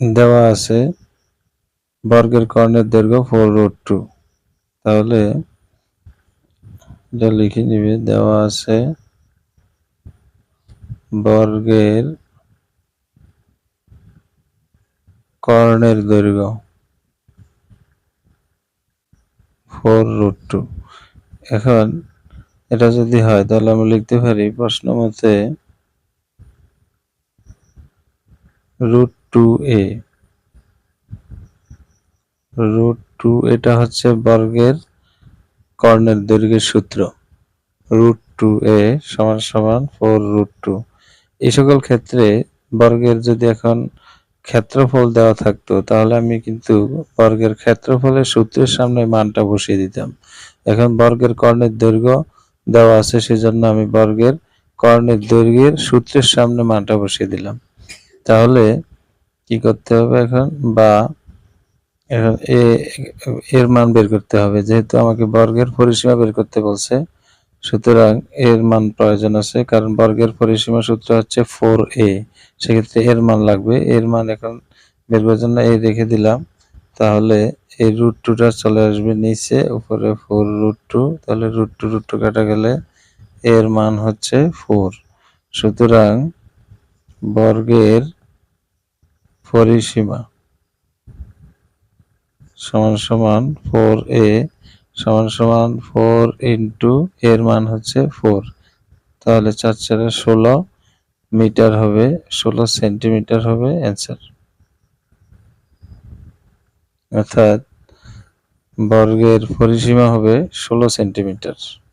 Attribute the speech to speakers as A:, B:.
A: দেওয়া আছে, বর্গের কর্ণের দৈর্ঘ্য ফোর রুট টু তাহলে এটা লিখে নিবে, দেওয়া আছে বর্গের কর্ণের দৈর্ঘ্য ফোর রুট টু এখন এটা যদি হয়, তাহলে আমরা লিখতে পারি প্রশ্ন মতে রুট টু এ। রুট টু এটা হচ্ছে বর্গের কর্ণের দৈর্ঘ্যের সূত্র। রুট টু এ সমান সমান ফোর রুট টু। এই সকল ক্ষেত্রে বর্গের যদি এখন ক্ষেত্রফল দেওয়া থাকতো, তাহলে আমি কিন্তু বর্গের ক্ষেত্রফলের সূত্রের সামনে মানটা বসিয়ে দিতাম। এখন বর্গের কর্ণের দৈর্ঘ্য দেওয়া আছে, সেজন্য আমি বর্গের কর্ণের দৈর্ঘ্যের সূত্রের সামনে মানটা বসিয়ে দিলাম। তাহলে কি করতে হবে এখন? বা এখন এ, এর মান বের করতে হবে। যেহেতু আমাকে বর্গের পরিসীমা বের করতে বলছে, সুতরাং এর মান প্রয়োজন আছে, কারণ বর্গের পরিসীমা সূত্র হচ্ছে ফোর এ। সেক্ষেত্রে এর মান লাগবে। এর মান এখন বের করার জন্য এই রেখে দিলাম। তাহলে এই রুট টুটা চলে আসবে নিচে, উপরে ফোর রুট টু তাহলে রুট টু রুট টু কাটা গেলে এর মান হচ্ছে ফোর সুতরাং বর্গের পরিসীমা। সমান সমান ফোর এ, সমান সমান ফোর ইন্টু এর মান হচ্ছে ফোর। তাহলে চার চারে ষোলো মিটার হবে, ষোলো সেন্টিমিটার হবে অ্যান্সার। অর্থাৎ বর্গের পরিসীমা হবে ষোলো সেন্টিমিটার।